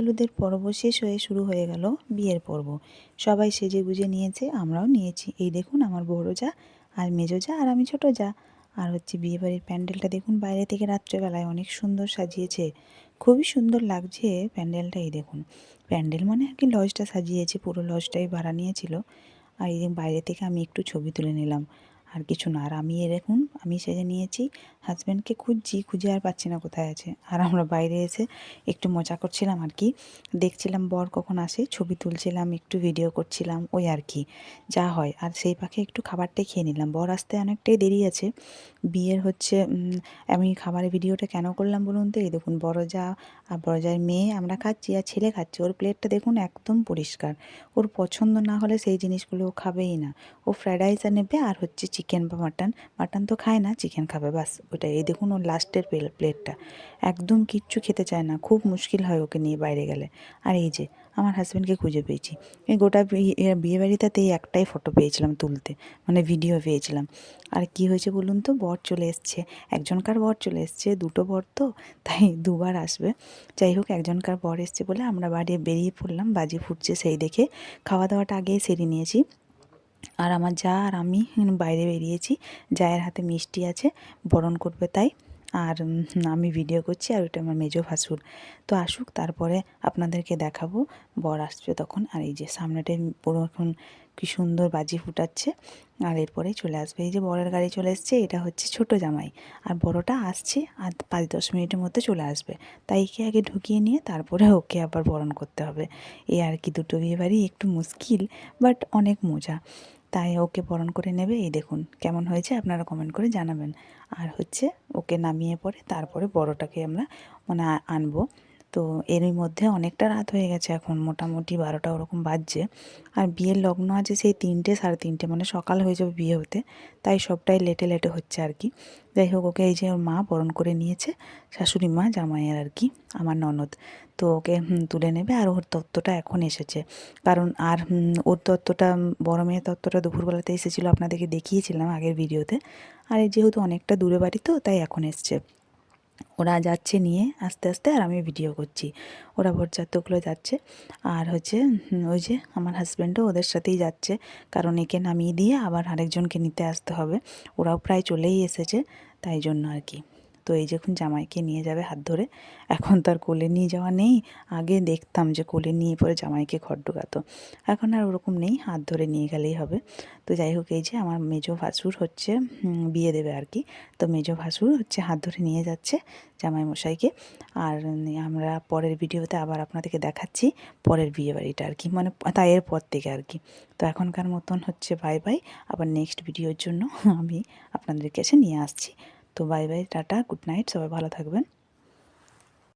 হলুদের পর্ব শেষ হয়ে শুরু হয়ে গেল বিয়ের পর্ব। সবাই সেজে গুজে নিয়েছে, আমরাও নিয়েছি। এই দেখুন আমার বড় যা আর মেজো যা আর আমি ছোট যা। আর হচ্ছে বিয়েবাড়ির প্যান্ডেলটা দেখুন বাইরে থেকে রাত্রেবেলায় অনেক সুন্দর সাজিয়েছে। খুবই সুন্দর লাগছে প্যান্ডেলটা, এই দেখুন। প্যান্ডেল মানে আর কি লজটা সাজিয়েছে, পুরো লজটাই ভাড়া নিয়েছিল। আর এই বাইরে থেকে আমি একটু ছবি তুলে নিলাম। আর কিছু না। আর আমি এরকম আমি সেজে নিয়েছি। হাজব্যান্ডকে খুঁজছি, খুঁজে আর পাচ্ছি না কোথায় আছে। আর আমরা বাইরে এসে একটু মজা করছিলাম আর কি। দেখছিলাম বর কখন আসে, ছবি তুলছিলাম, একটু ভিডিও করছিলাম, ওই আর কি। যা হয়। আর সেই পাখে একটু খাবারটাই খেয়ে নিলাম। বর আসতে অনেকটাই দেরি আছে। বিয়ের হচ্ছে আমি খাবারের ভিডিওটা কেন করলাম বলুন তো? এই দেখুন বড় যা আর বড় যার মেয়ে, আমরা খাচ্ছি আর ছেলে খাচ্ছে। ওর প্লেটটা দেখুন একদম পরিষ্কার। ওর পছন্দ না হলে সেই জিনিসগুলো ও খাবেই না। ও ফ্রায়েড রাইস নেবে আর হচ্ছে চিকেন বা মাটন মাটন তো খায় না চিকেন খাবে, বাস ওটা এই দেখুন ওর লাস্টের প্লেটটা একদম কিচ্ছু খেতে চায় না, খুব মুশকিল হয় ওকে নিয়ে বাইরে গেলে। আর এই যে, আমার হাজব্যান্ডকে খুঁজে পেয়েছি। এই গোটা বিয়ে বাড়িটাতেই একটাই ফটো পেয়েছিলাম তুলতে মানে ভিডিও পেয়েছিলাম। আর কি হয়েছে বলুন তো, বর চলে এসছে। একজনকার বর চলে এসছে, দুটো বর তো, তাই দুবার আসবে। যাই হোক, একজনকার বর এসছে বলে আমরা বাড়ি বেরিয়ে পড়লাম, বাজি ফুটছে সেই দেখে। খাওয়া দাওয়াটা আগেই সেরে নিয়েছি। আর আমার যা আর আমি বাইরে বেরিয়েছি যায়ের হাতে মিষ্টি আছে বরণ করবে তাই। আর আমি ভিডিও করছি আর ওইটা আমার মেজো ভাসুর। তো আসুক, তারপরে আপনাদেরকে দেখাবো। বর আসবে তখন আর এই যে সামনেটায় পুরো এখন কি সুন্দর বাজি ফুটাচ্ছে। আর এরপরেই চলে আসবে। এই যে বরের গাড়ি চলে এসছে, এটা হচ্ছে ছোট জামাই। আর বড়টা আসছে আর পাঁচ, দশ মিনিটের মধ্যে চলে আসবে। তাই একে আগে ঢুকিয়ে নিয়ে তারপরে ওকে আবার বরণ করতে হবে। এই আর কি দুটো বিয়ে বাড়ি একটু মুশকিল বাট অনেক মজা। তাই ওকে বরণ করে নেবে। এই দেখুন কেমন হয়েছে, আপনারা কমেন্ট করে জানাবেন। আর হচ্ছে ওকে নামিয়ে পরে তারপরে বড়টাকে আমরা মানে আনব। তো এরই মধ্যে অনেকটা রাত হয়ে গেছে এখন। মোটামুটি বারোটা ওরকম বাজছে। আর বিয়ের লগ্ন আছে সেই তিনটে, সাড়ে তিনটে মানে সকাল হয়ে যাবে বিয়ে হতে। তাই সবটাই লেটে লেটে হচ্ছে আর কি। যাই হোক, ওকে এই যে ওর মা বরণ করে নিয়েছে, শাশুড়ি মা, জামাইয়ের আর কি, আমার ননদ। তো ওকে তুলে নেবে আর ওর তত্ত্বটা এখন এসেছে। কারণ আর ওর তত্ত্বটা, বড় মেয়ের তত্ত্বটা দুপুরবেলাতে এসেছিল, আপনাদেরকে দেখিয়েছিলাম আগের ভিডিওতে। আর যেহেতু অনেকটা দূরে বাড়ি তো, তাই এখন এসছে। ওরা যাচ্ছে নিয়ে আস্তে আস্তে আর আমি ভিডিও করছি। ওরা বরযাত্রগুলো যাচ্ছে। আর হচ্ছে ওই যে আমার হাজব্যান্ডও ওদের সাথেই যাচ্ছে। কারণ একে নামিয়ে দিয়ে আবার আরেকজনকে নিতে আসতে হবে। ওরাও প্রায় চলেই এসেছে, তাই জন্য আর কি। তো এই যখন জামাইকে নিয়ে যাবে হাত ধরে, এখন তার কোলে নিয়ে যাওয়া নেই। আগে দেখতাম যে কোলে নিয়ে পরে জামাইকে ঘর ঢুকাতো। এখন আর ওরকম নেই, হাত ধরে নিয়ে গেলেই হবে। তো যাই হোক, এই যে আমার মেজো ভাসুর হচ্ছে বিয়ে দেবে আর কি। তো মেজো ভাসুর হচ্ছে হাত ধরে নিয়ে যাচ্ছে জামাই মশাইকে আর আমরা পরের ভিডিওতে আবার আপনাদেরকে দেখাচ্ছি পরের বিয়ে বাড়িটা আর কি মানে তাই এর পর থেকে আর কি। তো এখনকার মতন হচ্ছে, বাই বাই। আবার নেক্সট ভিডিওর জন্য আমি আপনাদের কাছে নিয়ে আসছি। তো bye bye tata good night সবাই ভালো থাকবেন।